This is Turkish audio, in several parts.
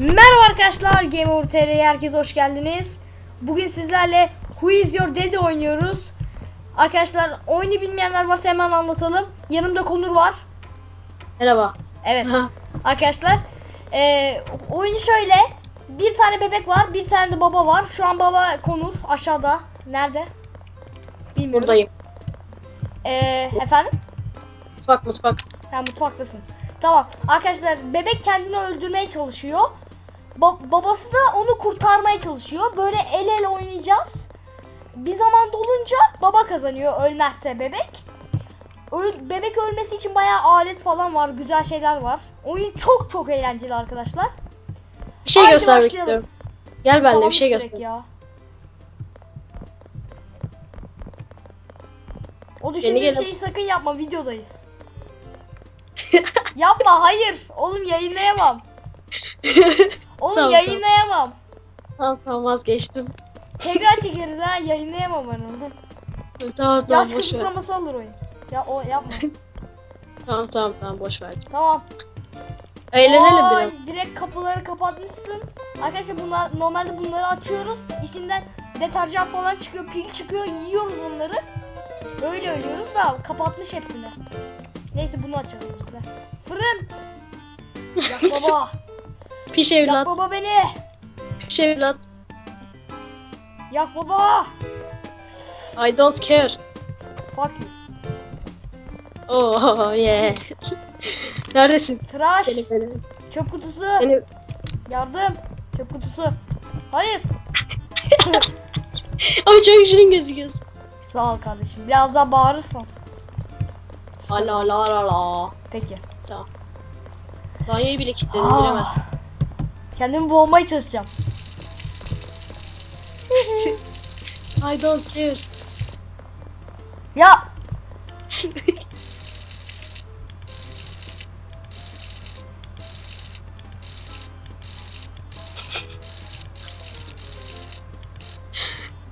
Merhaba arkadaşlar Game Over TR'ye herkes hoş geldiniz. Bugün sizlerle Who is your daddy oynuyoruz. Arkadaşlar oyunu bilmeyenler varsa hemen anlatalım. Yanımda Konur var. Merhaba. Evet. Aha. arkadaşlar eee oyunu şöyle. Bir tane bebek var, bir tane de baba var. Şu an baba Konur aşağıda. Nerede? Bilmiyorum. Buradayım. Eee, efendim? Mutfak mutfak. Sen mutfaktasın. Tamam. Arkadaşlar bebek kendini öldürmeye çalışıyor. Ba- babası da onu kurtarmaya çalışıyor. Böyle el ele oynayacağız. Bir zaman dolunca baba kazanıyor ölmezse bebek. Öl- bebek ölmesi için bayağı alet falan var. Güzel şeyler var. Oyun çok çok eğlenceli arkadaşlar. Bir şey Haydi göstermek başlayalım. istiyorum. Gel benimle bir şey göster. ya. O düşündüğün şeyi sakın yapma videodayız. Yapma hayır. Oğlum yayınlayamam. Oğlum Tamam, yayınlayamam. tamam tamam vazgeçtim. Tekrar çekeriz ha yayınlayamam ben onu. Tamam tamam Yaş boş kısıtlaması alır oyun. Ya o yapma. Tamam tamam tamam boş ver. tamam. Eğlenelim Aa, biraz. Direkt kapıları kapatmışsın. Arkadaşlar bunlar normalde bunları açıyoruz. İçinden deterjan falan çıkıyor, pil çıkıyor. Yiyoruz onları. Öyle ölüyoruz da kapatmış hepsini. Neyse bunu açalım biz de. Fırın. Yak baba. Piş Yak evlat. baba beni. Piş evlat. Yak baba. I don't care. Fuck you. Oh yeah. Neredesin? Tıraş. Seni beni. Çöp kutusu. Seni... Yardım. Çöp kutusu. Hayır. Ama çok şirin gözüküyorsun. Sağ ol kardeşim. Biraz daha bağırırsan. Ala la la la. Peki. Tamam. Danyayı bile kilitledim Ah. Kendimi boğmaya çalışacağım. I don't care. Ya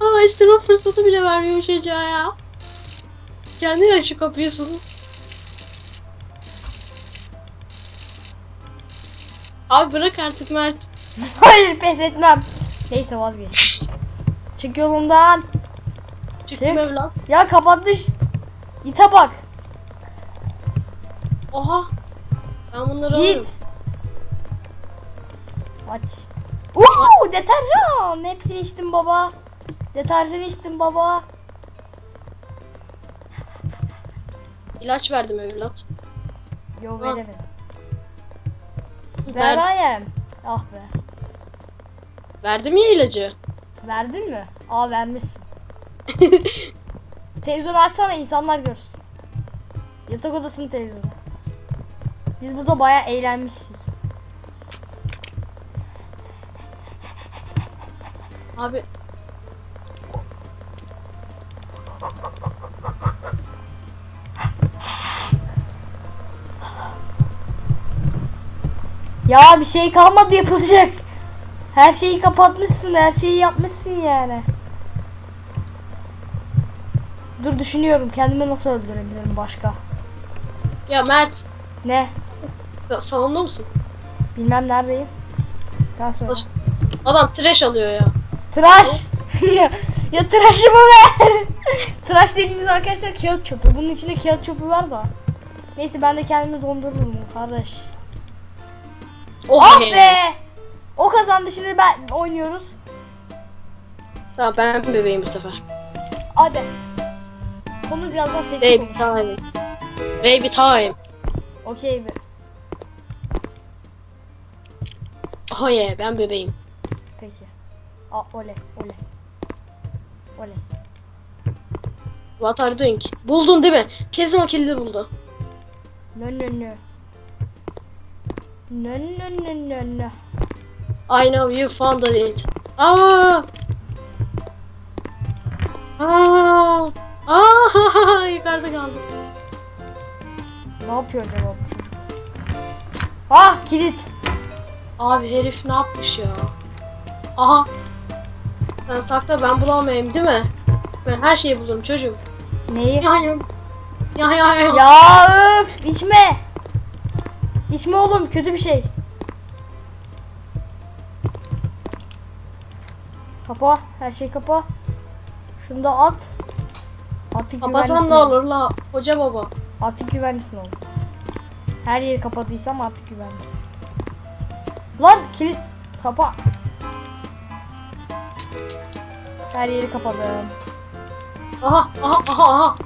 Ama istirma fırsatı bile vermiyor çocuğa ya. Kendin açık kapıyorsun. Abi bırak artık Mert. hayır pes etmem. Neyse vazgeçtim. Çık yolumdan. Çıktım Çık. evlat. Ya kapatmış. İte bak. Oha. Ben bunları Git. alıyorum. Aç. Uuu deterjan. Hepsini içtim baba. Deterjan içtim baba. İlaç verdim evlat. Yo Ha. veremedim. Ver, Verayem. Ah be. verdim ya ilacı. Verdin mi? Aa vermişsin. Televizyonu açsana insanlar görsün. Yatak odasının televizyonu. Biz burada bayağı eğlenmişiz. Abi Ya bir şey kalmadı yapılacak. Her şeyi kapatmışsın, her şeyi yapmışsın yani. Dur düşünüyorum kendimi nasıl öldürebilirim başka. ya Mert Ne? sa- salonda mısın? Bilmem neredeyim. Sen söyle. Adam trash alıyor ya. Tıraş. ya, ya tıraşımı ver. Tıraş dediğimiz arkadaşlar kağıt çöpü. Bunun içinde kağıt çöpü var da. Neyse ben de kendimi dondururum kardeş. Oh Ah be! O kazandı şimdi ben oynuyoruz. Tamam ben bebeğim bu sefer. Hadi. Konu biraz daha sesli Baby konuş. time. Baby time. Okey be. Oh yeah ben bebeğim. Peki. Aa, ole, ole. Ole. What are you doing? Buldun değil mi? Kesin o kilidi buldu. Nö nö nö. Nö nö nö nö nö. I know you found it. Aa! Aa! Aa! Yukarıda kaldı. Ne yapıyor acaba bu çocuk? Ah kilit. Abi herif ne yapmış ya? Aha. Sen sakla ben bulamayayım değil mi? Ben her şeyi bulurum çocuğum. Neyi? Ya ya ya. Ya öf içme. İçme oğlum kötü bir şey. Kapa. Her şey kapa. Şunu da at. Artık Kapatsam güvenlisin. ne olur la hoca baba. Artık güvenlisin oğlum. Her yeri kapatıysam artık güvenlisin. Lan kilit kapa. Her yeri kapadım. Aha aha aha aha.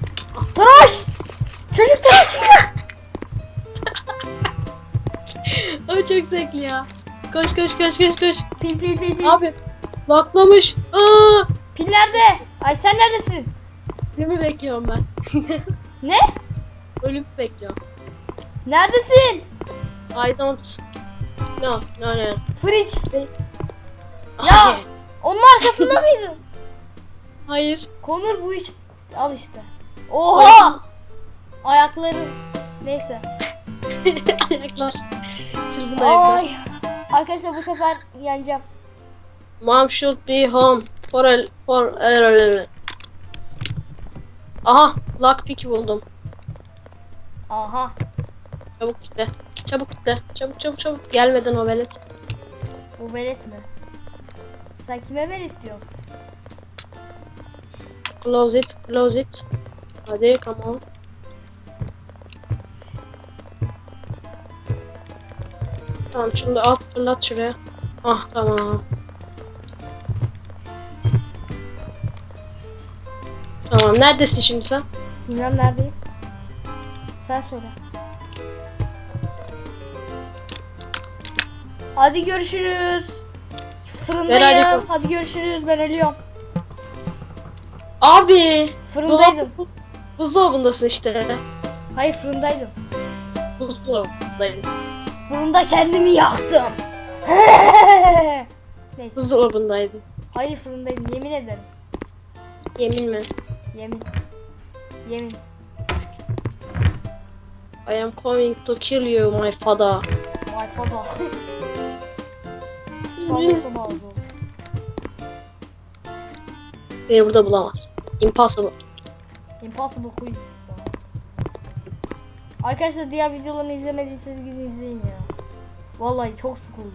Tıraş! Çocuk tıraşı ya. Ay çok zevkli ya. Koş koş koş koş koş. Pil pil pil pil. Abi laklamış. Aa, Pil nerede? Ay sen neredesin? Ölümü bekliyorum ben. Ne? Ölümü bekliyorum. Neredesin? I don't. No no no. Fridge. Ya! Onun arkasında mıydın? Hayır. Konur bu iş al işte. Oha! Ayakları neyse. ayaklar. Ayaklar. Ay. Arkadaşlar bu sefer yeneceğim. Mom should be home for a for a Aha, lockpick buldum. Aha. Çabuk gitti. Çabuk gitti. Çabuk çabuk çabuk. Gelmeden o velet. Bu velet mi? Sen kime velet diyorsun? Close it, close it. Hadi, come on. Tamam, şimdi at fırlat şuraya. Ah, tamam. Tamam, neredesin şimdi sen? Bilmem neredeyim. Sen söyle. Hadi görüşürüz. Fırındayım. Hadi görüşürüz. Ben ölüyorum. Abi! Fırındaydım. Dolap- Buzdolabındasın işte. Hayır fırındaydım. Buzdolabındayım. Fırında kendimi yaktım. Neyse. Buzdolabındaydın. Hayır fırındaydım. Yemin ederim. Yemin mi? Yemin. Yemin. I am coming to kill you my father. Vay fada. Sağlıklı oldu. Beni burada bulamaz. Impossible. Impossible quiz. Arkadaşlar diğer videolarını izlemediyseniz gidin izleyin ya. Vallahi çok sıkıldım.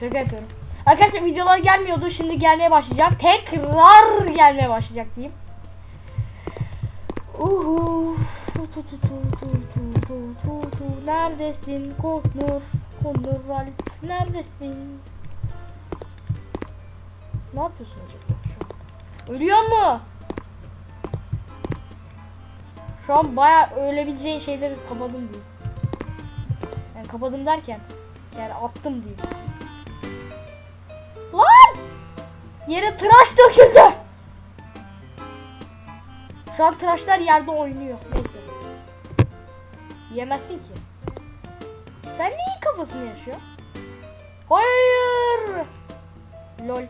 Şaka yapıyorum. Arkadaşlar videolar gelmiyordu. Şimdi gelmeye başlayacak. Tekrar gelmeye başlayacak diyeyim. Uhu. Neredesin Konur? Konur Alp. Neredesin? Ne yapıyorsun acaba şu an? Ölüyor mu? Şu an baya ölebileceğin şeyleri kapadım diyeyim. Yani kapadım derken yani attım diyeyim. Lan! Yere tıraş döküldü. Şu an tıraşlar yerde oynuyor. Neyse. Yemezsin ki. Sen neyin kafasını yaşıyor? Hayır. Lol.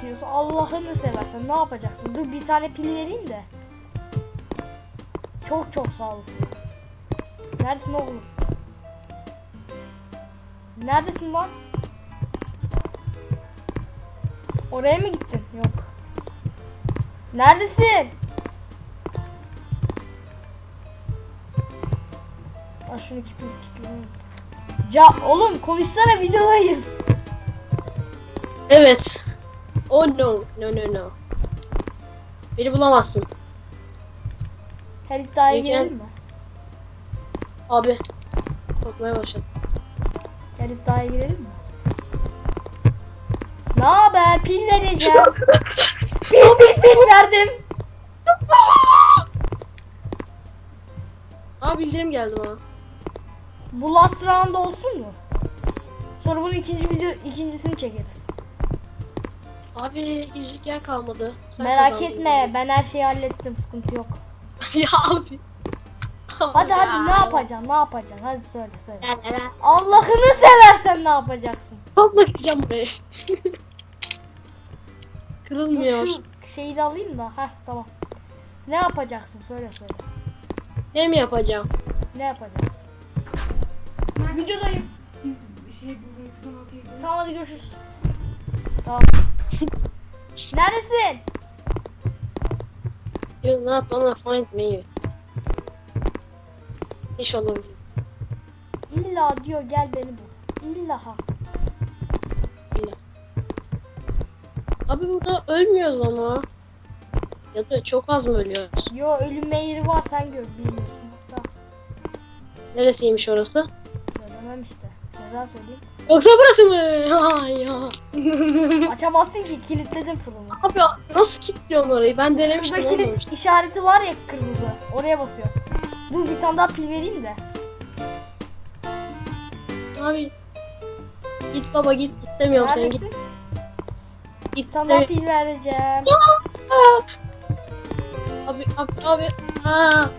Düşünüyorsun? Allah'ını seversen ne yapacaksın? Dur bir tane pil vereyim de. Çok çok sağ ol. Neredesin oğlum? Neredesin lan? Oraya mı gittin? Yok. Neredesin? Aa şunu kilitleyelim. Ca oğlum konuşsana videodayız. Evet. Oh no. No no no. Beni bulamazsın. Her iddiaya gel. girelim mi? Abi. Korkmaya başladım. Her iddiaya girelim mi? Ne haber? Pil vereceğim. pil pil pil verdim. Aa bildirim geldi bana. Bu last round olsun mu? Sonra bunun ikinci video ikincisini çekeriz. Abi yüzük yer kalmadı. Sen Merak kazandın. etme ben her şeyi hallettim sıkıntı yok. ya abi. Hadi Ya. hadi ne yapacaksın ne yapacaksın hadi söyle söyle. Ya ben? Allah'ını seversen ne yapacaksın? Topla gideceğim buraya. Dur Kırılmıyor. şu şeyi de alayım da. Heh tamam. Ne yapacaksın söyle söyle. Ne mi yapacağım? Ne yapacaksın? Videodayım. Biz şey okuyabiliriz. Tamam hadi görüşürüz. Tamam. Neredesin? You're not gonna find me. İş olur. İlla diyor gel beni bul. İlla ha. İlla. Abi burada ölmüyoruz ama. Ya da çok az mı ölüyoruz? Yo ölüm yeri var sen gör bilmiyorsun. Hatta. Neresiymiş orası? Söylemem işte. Neden söyleyeyim? Yoksa burası mı? Ay ya. Açamazsın ki kilitledim fırını. Abi nasıl kilitliyorsun orayı? Ben denemiştim Şurada olmamış. kilit işareti var ya kırmızı. Oraya basıyor. Dur bir tane daha pil vereyim de. Abi git baba git istemiyorum seni git. Neredesin? Git Bir tane daha istemiyorum. pil vereceğim. Abi abi abi. Ha.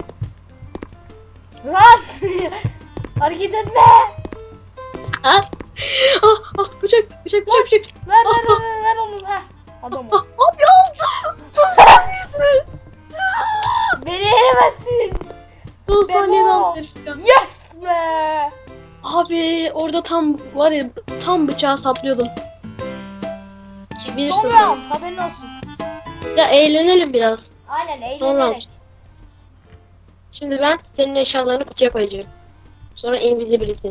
Lan! Hareket etme! Ha. Bıçak bıçak bıçak. Ver ver ver ver, ver onu. Heh. Adam ol. abi oldu. Beni yenemezsin. Son Bebo. saniyeden. Yes be! Abi orada tam var ya tam bıçağı saplıyordum. Bilirsin Son sen. round haberin olsun. Ya eğlenelim biraz. Aynen eğlenerek. Şimdi ben senin eşyalarını kutuya koyacağım. Sonra invisibility.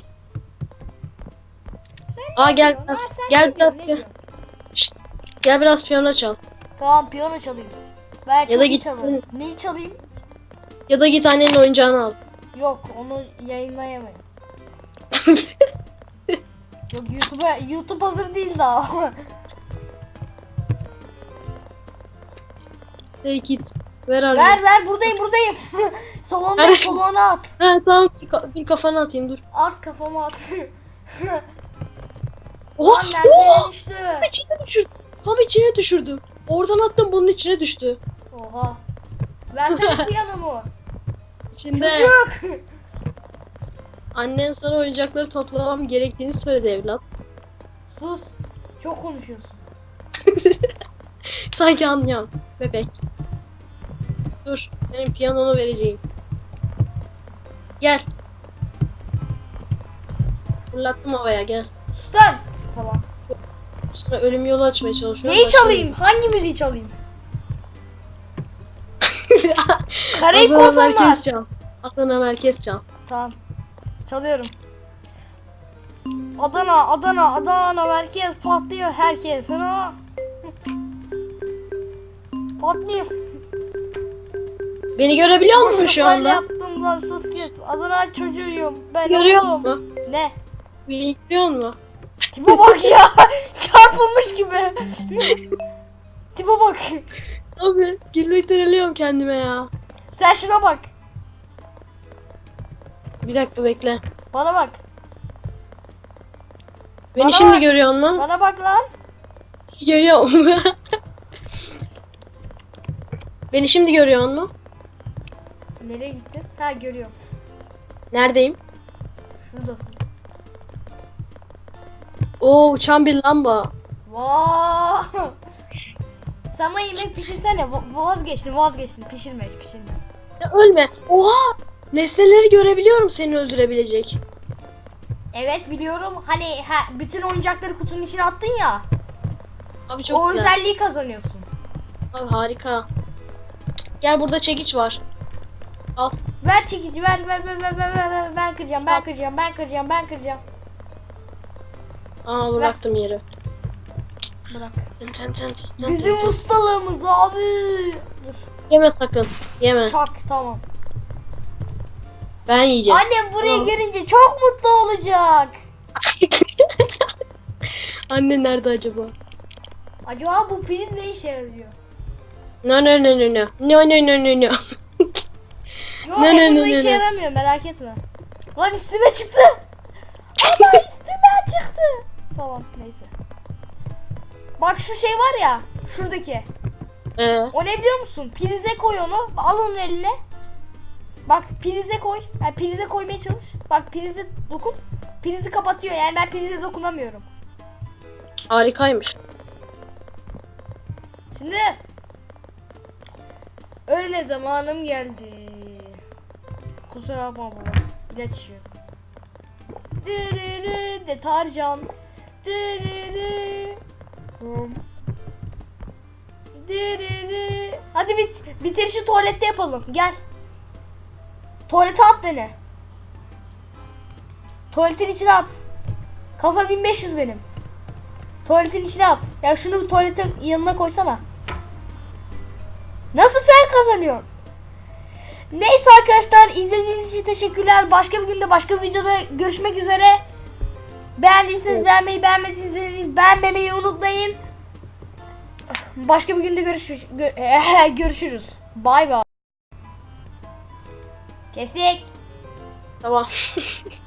Aa, gel, sen gel biraz gel. Şşt, gel biraz piyano çal. Tamam piyano çalayım. Ben Ya da git- çalarım. Neyi çalayım? Ya da git annenin oyuncağını al. Yok onu yayınlayamam. Yok YouTube'a YouTube hazır değil daha. Hey git. Ver abi. ver ver buradayım buradayım. Salondayım salona at. Ha tamam dur kafana atayım dur. At kafama at. Oh, Lan nereye düştü? Tam içine düşürdü. Tam içine düşürdü. Oradan attım bunun içine düştü. Oha. Versene piyanomu. İçinde Çocuk. annen sana oyuncakları toplamam gerektiğini söyledi evlat. Sus. Çok konuşuyorsun. Sanki anlayan bebek. Dur benim piyanonu vereceğim. Gel. Fırlattım havaya gel. Sus lan. Tamam. Sonra ölüm yolu açmaya çalışıyorum. Neyi çalayım? Hangi müziği çalayım? Karayip korsanlar. Adana merkez çal. Tamam. Çalıyorum. Adana, Adana, Adana merkez patlıyor herkes. Ha? Patlıyor. Beni görebiliyor musun şu anda? yaptım lan sus kes. Adana çocuğuyum. Ben Görüyor oğlum. musun? Ne? Beni görüyor musun? Tipe bak ya. Çarpılmış gibi. Tipe bak. Abi gülmekten ölüyorum kendime ya. Sen şuna bak. Bir dakika bekle. Bana bak. Beni Bana şimdi bak. görüyor musun? Bana bak lan. Görüyorum. Beni şimdi görüyor musun? Nereye gittin? Ha görüyorum. Neredeyim? Şuradasın. Oo uçan bir lamba. Sen bana yemek pişirsene. Va- Vazgeçtim, vazgeçtim. Pişirme, pişirme. Ya ölme. Oha! Nesneleri görebiliyorum seni öldürebilecek. Evet biliyorum. Hani ha, bütün oyuncakları kutunun içine attın ya. Abi çok o güzel. özelliği kazanıyorsun. Abi harika. Gel burada çekiç var. Al. Ver çekici, ver ver ver ver ver ver, ver. Ben kıracağım, ben kıracağım, ben kıracağım, ben kıracağım. Aa bıraktım yeri. Bırak. Bizim ustalığımız abi. Dur. Yeme sakın. Yeme. Çak tamam. Ben yiyeceğim. Annem burayı Tamam. görünce çok mutlu olacak. Anne nerede acaba? Acaba bu priz ne işe yarıyor? No no no no no. No no no no no. Yok Ne, ne, ne, ne, işe yaramıyor merak etme. Lan üstüme çıktı. Ana üstüme çıktı. Tamam neyse. Bak şu şey var ya şuradaki. Ee, O ne biliyor musun? Prize koy onu. Al onun eline. Bak prize koy. Yani prize koymaya çalış. Bak prize dokun. Prizi kapatıyor yani ben prize dokunamıyorum. harikaymış. Şimdi ölme zamanım geldi. Kusura bakma baba. İlaç içiyorum. Dırırı deterjan. Hadi bit bitir şu tuvalette yapalım. Gel. Tuvalete at beni. Tuvaletin içine at. Kafa 1500 benim. Tuvaletin içine at. Ya şunu tuvaletin yanına koysana. Nasıl sen kazanıyorsun? Neyse arkadaşlar izlediğiniz için teşekkürler. Başka bir günde başka bir videoda görüşmek üzere. Beğendiyseniz beğenmeyi, beğenmediyseniz beğenmemeyi unutmayın. Başka bir günde görüş gö- görüşürüz. Bay bay. Kestik. Tamam.